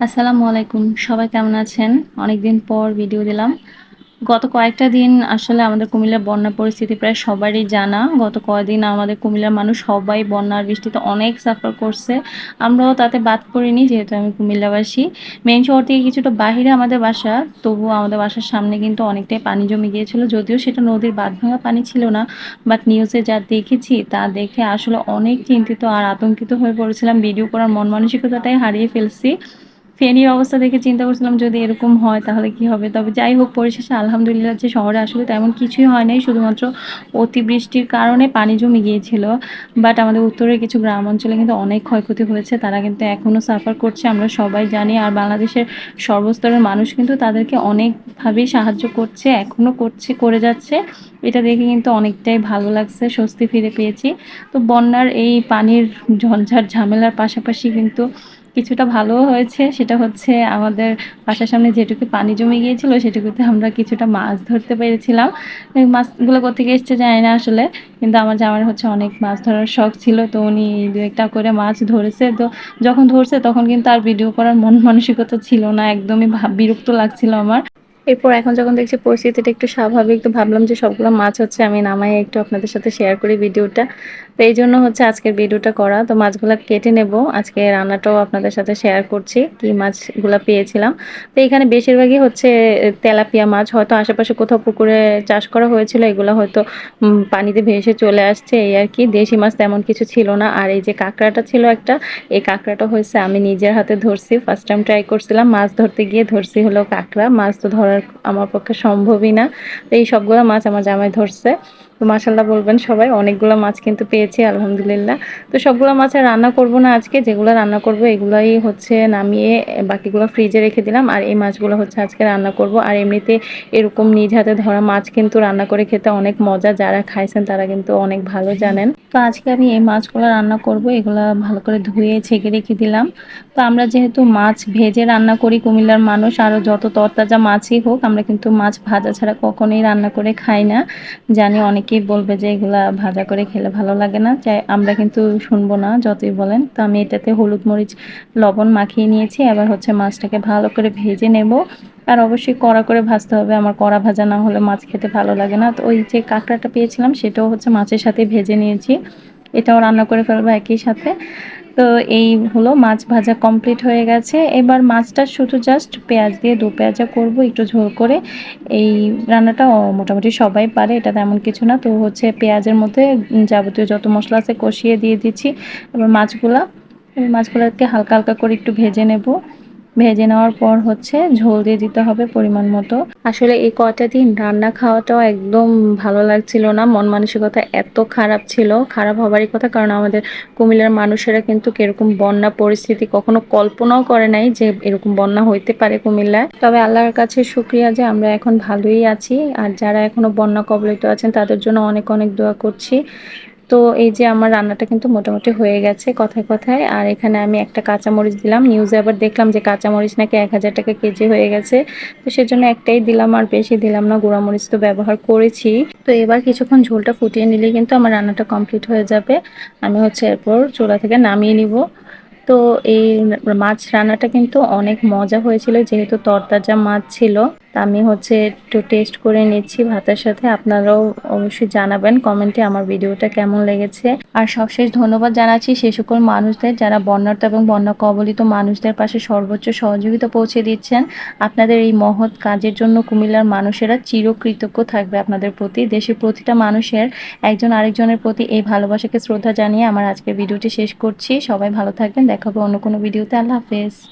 আসসালামু আলাইকুম। সবাই কেমন আছেন? অনেকদিন পর ভিডিও দিলাম। গত কয়েকটা দিন আসলে আমাদের কুমিল্লার বন্যা পরিস্থিতি প্রায় সবারই জানা। গত কয়েকদিন আমাদের কুমিল্লার মানুষ সবাই বন্যার বৃষ্টিতে অনেক সাফার করছে। আমরাও তাতে বাদ পড়িনি যেহেতু আমি কুমিল্লাবাসী। মেন শহর থেকে কিছুটা বাহিরে আমাদের বাসা, তবুও আমাদের বাসার সামনে কিন্তু অনেকটাই পানি জমে গিয়েছিল। যদিও সেটা নদীর বাঁধ ভাঙা পানি ছিল না বাট নিউজে যা দেখেছি তা দেখে আসলে অনেক চিন্তিত আর আতঙ্কিত হয়ে পড়েছিলাম। ভিডিও করার মন মানসিকতাটাই হারিয়ে ফেলছি। ফেনীর অবস্থা দেখে চিন্তা করছিলাম যদি এরকম হয় তাহলে কি হবে। তবে যাই হোক, পরিশেষে আলহামদুলিল্লাহ যে শহরে আসলে তেমন কিছুই হয় নাই। শুধুমাত্র অতিবৃষ্টির কারণে পানি জমে গিয়েছিল। বাট আমাদের উত্তরের কিছু গ্রাম অঞ্চলে কিন্তু অনেক ক্ষয়ক্ষতি হয়েছে। তারা কিন্তু এখনও সাফার করছে, আমরা সবাই জানি। আর বাংলাদেশের সর্বস্তরের মানুষ কিন্তু তাদেরকে অনেকভাবেই সাহায্য করছে এখনও করছে, করে যাচ্ছে। এটা দেখে কিন্তু অনেকটাই ভালো লাগছে, স্বস্তি ফিরে পেয়েছি। তো বন্যার এই পানির ঝঞ্ঝাট ঝামেলার পাশাপাশি কিন্তু কিছুটা ভালো হয়েছে, সেটা হচ্ছে আমাদের বাসার সামনে যেটুকু পানি জমে গিয়েছিল, সেটুকুতে আমরা কিছুটা মাছ ধরতে পেরেছিলাম। মাছগুলো কোথেকে এসছে জানি না আসলে, কিন্তু আমার জামার হচ্ছে অনেক মাছ ধরার শখ ছিল, তো উনি দু একটা করে মাছ ধরেছে। তো যখন ধরছে তখন কিন্তু আর ভিডিও করার মন মানসিকতা ছিল না, একদমই বিরক্ত লাগছিল আমার। এরপর এখন যখন দেখছি পরিস্থিতিটা একটু স্বাভাবিক, তো ভাবলাম যে সবগুলো মাছ হচ্ছে, আমি নামাই একটু আপনাদের সাথে শেয়ার করি ভিডিওটা। তো এই জন্য হচ্ছে আজকের ভিডিওটা করা। তো মাছগুলো কেটে নেব। আজকে রান্নাটাও আপনাদের সাথে শেয়ার করছি, কি মাছগুলো পেয়েছিলাম। তো এখানে বেশিরভাগই হচ্ছে তেলাপিয়া মাছ। হয়তো আশেপাশে কোথাও পুকুরে চাষ করা হয়েছিল, এগুলো হয়তো পানিতে ভেসে চলে আসছে, এই আর কি। দেশি মাছ তেমন কিছু ছিল না। আর এই যে কাঁকড়াটা ছিল একটা, এই কাঁকড়াটা হয়েছে আমি নিজের হাতে ধরছি। ফার্স্ট টাইম ট্রাই করছিলাম, মাছ ধরতে গিয়ে ধরছি হলো কাঁকড়া। মাছ তো ধরার আমার পক্ষে সম্ভবই না। তো এই সবগুলো মাছ আমার জামাই ধরছে। তো মাসাল্লাহ বলবেন সবাই, অনেকগুলো মাছ কিন্তু পেয়েছি, আলহামদুলিল্লাহ। তো সবগুলো মাছ রান্না করব না আজকে, যেগুলো রান্না করব এগুলোই হচ্ছে নামিয়ে বাকিগুলো ফ্রিজে রেখে দিলাম, আর এই মাছগুলো হচ্ছে আজকে রান্না করব। আর এমনিতে এরকম নিজ হাতে ধরা মাছ কিন্তু রান্না করে খেতে অনেক মজা, যারা খাইছেন তারা কিন্তু অনেক ভালো জানেন। তো আজকে আমি এই মাছগুলো রান্না করব, এগুলো ভালো করে ধুয়ে ছেঁকে রেখে দিলাম। তো আমরা যেহেতু মাছ ভেজে রান্না করি, কুমিল্লার মানুষ আরও যত তরতাজা মাছই হোক, আমরা কিন্তু মাছ ভাজা ছাড়া কখনোই রান্না করে খাই না। জানি অনেকেই বলবে যে এগুলা ভাজা করে খেলে ভালো লাগে না? চাই আমরা কিন্তু শুনব না, যতই বলেন। তো আমি এটাতে হলুদ মরিচ, লবণ মাখিয়ে নিয়েছি। এবার হচ্ছে মাছটাকে ভালো করে ভেজে নেব। আর অবশ্যই কড়া করে ভাজতে হবে। আমার কড়া ভাজা না হলে মাছ খেতে ভালো লাগে না। তো ওই যে কাঁকড়াটা পেয়েছিলাম, সেটাও হচ্ছে মাছের সাথে ভেজে নিয়েছি। এটাও রান্না করে ফেলব একই সাথে। তো এই হলো মাছ ভাজা কমপ্লিট হয়ে গেছে। এবার মাছটা শুধু জাস্ট পেঁয়াজ দিয়ে দু পেঁয়াজা করব, একটু ঝোল করে। এই রান্নাটা মোটামুটি সবাই পারে, এটা তেমন কিছু না। তো হচ্ছে পেঁয়াজের মধ্যে যাবতীয় যত মশলা আছে কষিয়ে দিয়ে দিচ্ছি। এবার মাছগুলা মাছগুলোকে হালকা হালকা করে একটু ভেজে নেব। ভেজে নেওয়ার পর হচ্ছে ঝোল দিয়ে দিতে হবে পরিমাণ মতো। আসলে এই কটা দিন রান্না খাওয়াটাও একদম ভালো লাগছিল না। মন মানসিকতা এত খারাপ ছিল, খারাপ হবারই কথা, কারণ আমাদের কুমিল্লার মানুষেরা কিন্তু কীরকম বন্যা পরিস্থিতি কখনো কল্পনাও করে নাই যে এরকম বন্যা হইতে পারে কুমিল্লায়। তবে আল্লাহর কাছে শুক্রিয়া যে আমরা এখন ভালোই আছি, আর যারা এখনও বন্যা কবলিত আছেন তাদের জন্য অনেক অনেক দোয়া করছি। তো এই যে আমার রান্নাটা কিন্তু মোটামুটি হয়ে গেছে কথায় কথায়। আর এখানে আমি একটা কাঁচামরিচ দিলাম। নিউজে আবার দেখলাম যে কাঁচামরিচ নাকি এক হাজার টাকা কেজি হয়ে গেছে। তো সেজন্য একটাই দিলাম আর বেশি দিলাম না। গুঁড়ামরিচ তো ব্যবহার করেছি। তো এবার কিছুক্ষণ ঝোলটা ফুটিয়ে নিলে কিন্তু আমার রান্নাটা কমপ্লিট হয়ে যাবে। আমি হচ্ছে এরপর চোলা থেকে নামিয়ে নিব। তো এই মাছ রান্নাটা কিন্তু অনেক মজা হয়েছিল, যেহেতু তরতাজা মাছ ছিল। আমি হচ্ছে একটু টেস্ট করে নিচ্ছি ভাতের সাথে। আপনারাও অবশ্যই জানাবেন কমেন্টে আমার ভিডিওটা কেমন লেগেছে। আর সবশেষ ধন্যবাদ জানাচ্ছি সে সকল মানুষদের যারা বন্যার্থ এবং বন্যা কবলিত মানুষদের পাশে সর্বোচ্চ সহযোগিতা পৌঁছে দিচ্ছেন। আপনাদের এই মহৎ কাজের জন্য কুমিল্লার মানুষেরা চিরকৃতজ্ঞ থাকবে আপনাদের প্রতি। দেশের প্রতিটা মানুষের একজন আরেকজনের প্রতি এই ভালোবাসাকে শ্রদ্ধা জানিয়ে আমার আজকের ভিডিওটি শেষ করছি। সবাই ভালো থাকবেন। দেখা হবে অন্য কোনো ভিডিওতে আল্লাহ হাফেজ।